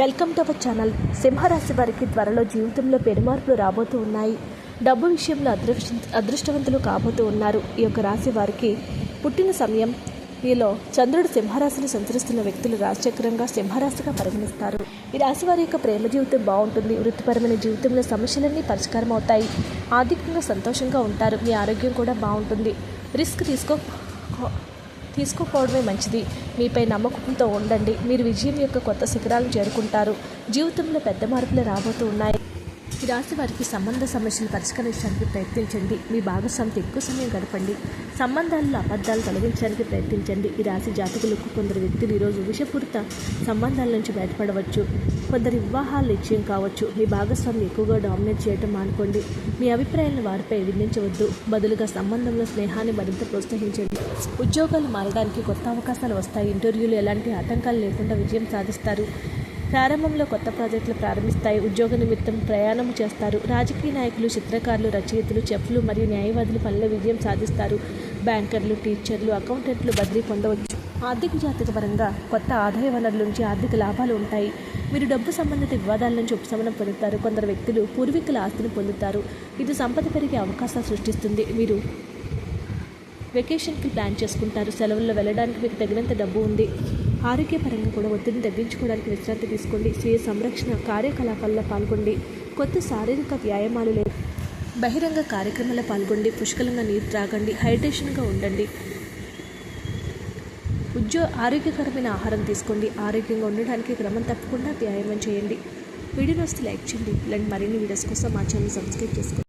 Welcome to our channel. సింహరాశి వారికి త్వరలో జీవితంలో పెనుమార్పులు రాబోతూ ఉన్నాయి. డబ్బు విషయంలో అదృష్ట అదృష్టవంతులు కాబోతూ ఉన్నారు. ఈ యొక్క రాశి వారికి పుట్టిన సమయం ఈలో చంద్రుడు సింహరాశిని సంచరిస్తున్న వ్యక్తులు రాజచక్రంగా సింహరాశిగా పరిగణిస్తారు. ఈ రాశి వారి యొక్క ప్రేమ జీవితం బాగుంటుంది. వృత్తిపరమైన జీవితంలో సమస్యలన్నీ పరిష్కారం అవుతాయి. ఆర్థికంగా సంతోషంగా ఉంటారు. మీ ఆరోగ్యం కూడా బాగుంటుంది. రిస్క్ తీసుకో తీసుకుపోవడమే మంచిది. మీపై నమ్మకంతో ఉండండి. మీరు విజయం యొక్క కొత్త శిఖరాలను చేరుకుంటారు. జీవితంలో పెద్ద మార్పులు రాబోతూ ఉన్నాయి. ఈ రాశి వారికి సంబంధ సమస్యలు పరిష్కరించడానికి ప్రయత్నించండి. మీ భాగస్వామితో ఎక్కువ సమయం గడపండి. సంబంధాల్లో అబద్ధాలు తొలగించడానికి ప్రయత్నించండి. ఈ రాశి జాతకులకు కొందరు వ్యక్తులు ఈరోజు విషపూరిత సంబంధాల నుంచి బయటపడవచ్చు. కొందరి వివాహాలు నిశ్చయం కావచ్చు. మీ భాగస్వామి ఎక్కువగా డామినేట్ చేయటం మానుకోండి. మీ అభిప్రాయాలను వారిపై విధించవద్దు. బదులుగా సంబంధంలో స్నేహాన్ని మరింత ప్రోత్సహించండి. ఉద్యోగాలు మారడానికి కొత్త అవకాశాలు వస్తాయి. ఇంటర్వ్యూలు ఎలాంటి ఆటంకాలు లేకుండా విజయం సాధిస్తారు. ప్రారంభంలో కొత్త ప్రాజెక్టులు ప్రారంభిస్తాయి. ఉద్యోగ నిమిత్తం ప్రయాణం చేస్తారు. రాజకీయ నాయకులు చిత్రకారులు రచయితలు చెఫ్లు మరియు న్యాయవాదులు పనుల విజయం సాధిస్తారు. బ్యాంకర్లు టీచర్లు అకౌంటెంట్లు బదిలీ పొందవచ్చు. ఆర్థిక జాతక పరంగా కొత్త ఆదాయ వనరుల నుంచి ఆర్థిక లాభాలు ఉంటాయి. మీరు డబ్బు సంబంధిత వివాదాల నుంచి ఉపశమనం పొందుతారు. కొందరు వ్యక్తులు పూర్వీకుల ఆస్తిని పొందుతారు. ఇది సంపద పెరిగే అవకాశాలు సృష్టిస్తుంది. మీరు వెకేషన్కి ప్లాన్ చేసుకుంటారు. సెలవుల్లో వెళ్ళడానికి మీకు తగినంత డబ్బు ఉంది. ఆరోగ్యపరంగా కూడా ఒత్తిడిని తగ్గించుకోవడానికి విశ్రాంతి తీసుకోండి. స్వీయ సంరక్షణ కార్యకలాపాల్లో పాల్గొండి. కొత్త శారీరక వ్యాయామాలు లేదు బహిరంగ కార్యక్రమాల్లో పాల్గొండి. పుష్కలంగా నీరు త్రాగండి. హైడ్రేషన్గా ఉండండి. ఉద్యో ఆరోగ్యకరమైన ఆహారం తీసుకోండి. ఆరోగ్యంగా ఉండడానికి క్రమం తప్పకుండా వ్యాయామం చేయండి. వీడియో వస్తే లైక్ చేయండి. ఇలాంటి మరిన్ని వీడియోస్ కోసం మా ఛానల్ సబ్స్క్రైబ్ చేసుకోండి.